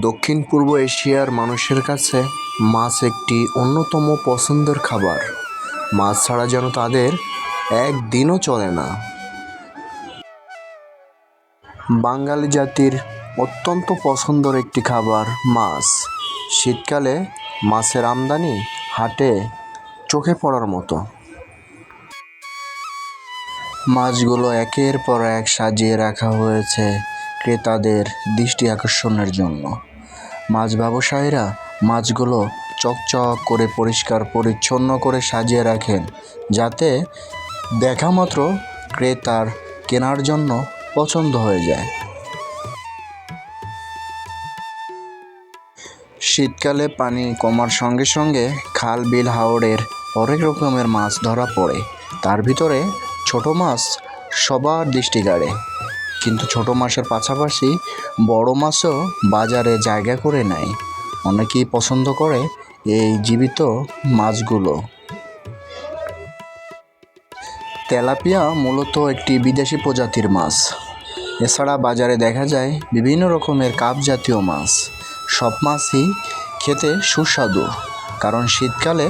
দক্ষিণ পূর্ব এশিয়ার মানুষের কাছে মাছ একটি অন্যতম পছন্দের খাবার। মাছ ছাড়া যেন তাদের একদিনও চলে না। বাঙালি জাতির অত্যন্ত পছন্দের একটি খাবার মাছ। শীতকালে মাছের আমদানি হাটে চোখে পড়ার মতো। মাছগুলো একের পর এক সাজিয়ে রাখা হয়েছে ক্রেতাদের দৃষ্টি আকর্ষণের জন্য। মাছ ব্যবসায়ীরা মাছগুলো চকচক করে পরিষ্কার পরিচ্ছন্ন করে সাজিয়ে রাখেন, যাতে দেখা মাত্র ক্রেতার কেনার জন্য পছন্দ হয়ে যায়। শীতকালে পানি কমার সঙ্গে সঙ্গে খাল বিল হাওড়ের অনেক রকমের মাছ ধরা পড়ে। তার ভিতরে ছোট মাছ সবার দৃষ্টি কাড়ে কিন্তু ছোট মাছের পাশাপাশি বড় মাছও বাজারে জায়গা করে নেয়। অনেকেই পছন্দ করে এই জীবিত মাছগুলো। তেলাপিয়া মূলত একটি বিদেশি প্রজাতির মাছ। এছাড়া বাজারে দেখা যায় বিভিন্ন রকমের কাপ জাতীয় মাছ। সব মাছই খেতে সুস্বাদু, কারণ শীতকালে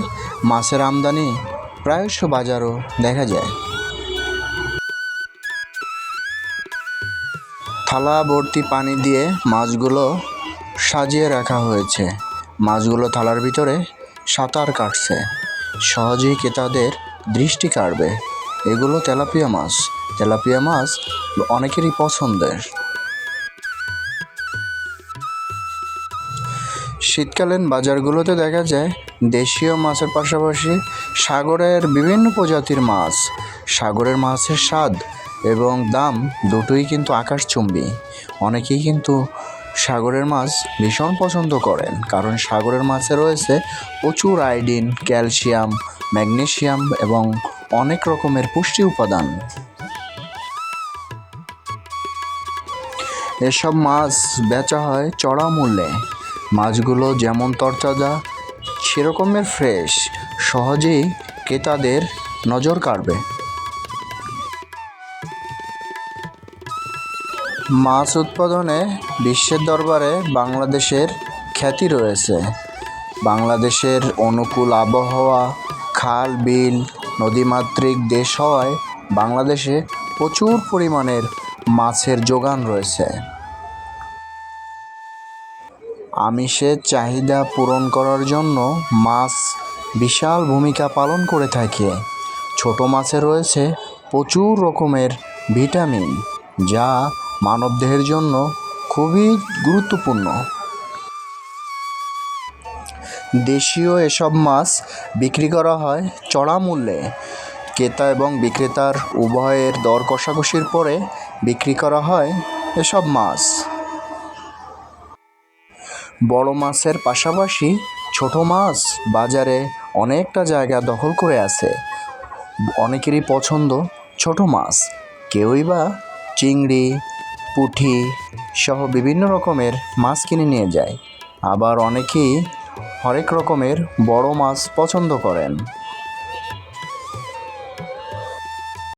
মাছের আমদানি প্রায়শ বাজারও দেখা যায়। থালা ভর্তি পানি দিয়ে মাছগুলো সাজিয়ে রাখা হয়েছে। মাছগুলো থালার ভিতরে সাঁতার কাটছে। সহজেই ক্রেতাদের দৃষ্টি কাড়বে। এগুলো তেলাপিয়া মাছ। তেলাপিয়া মাছ অনেকেরই পছন্দের। শীতকালীন বাজারগুলোতে দেখা যায় দেশীয় মাছের পাশাপাশি সাগরের বিভিন্ন প্রজাতির মাছ। সাগরের মাছের স্বাদ এবং দাম দুটোই কিন্তু আকাশচুম্বী। অনেকেই কিন্তু সাগরের মাছ ভীষণ পছন্দ করেন, কারণ সাগরের মাছে রয়েছে প্রচুর আয়োডিন, ক্যালসিয়াম ম্যাগনেশিয়াম এবং অনেক রকমের পুষ্টি উপাদান। এসব মাছ বেচা হয় চড়া মূল্যে। মাছগুলো যেমন তরতাজা, সেরকমের ফ্রেশ, সহজেই ক্রেতাদের নজর কাড়বে। মাছ উৎপাদনে বিশ্বের দরবারে বাংলাদেশের খ্যাতি রয়েছে। বাংলাদেশের অনুকূল আবহাওয়া, খাল, বিল, নদীমাতৃক দেশ হওয়ায় বাংলাদেশে প্রচুর পরিমাণের মাছের যোগান রয়েছে। আমিষের চাহিদা পূরণ করার জন্য মাছ বিশাল ভূমিকা পালন করে থাকে। ছোট মাছে রয়েছে প্রচুর রকমের ভিটামিন, যা মানবদেহের জন্য খুবই গুরুত্বপূর্ণ। দেশীয় এসব মাছ বিক্রি করা হয় চড়া মূল্যে ক্রেতা এবং বিক্রেতার উভয়ের দর কষাকষির পরে বিক্রি করা হয় এসব মাছ। বড় মাছের পাশাপাশি ছোট মাছ বাজারে অনেকটা জায়গা দখল করে আছে। অনেকেরই পছন্দ ছোট মাছ। কেউই বা চিংড়ি পুঁটি সহ বিভিন্ন রকমের মাছ কিনে নিয়ে যায়। আবার অনেকেই হরেক রকমের বড় মাছ পছন্দ করেন।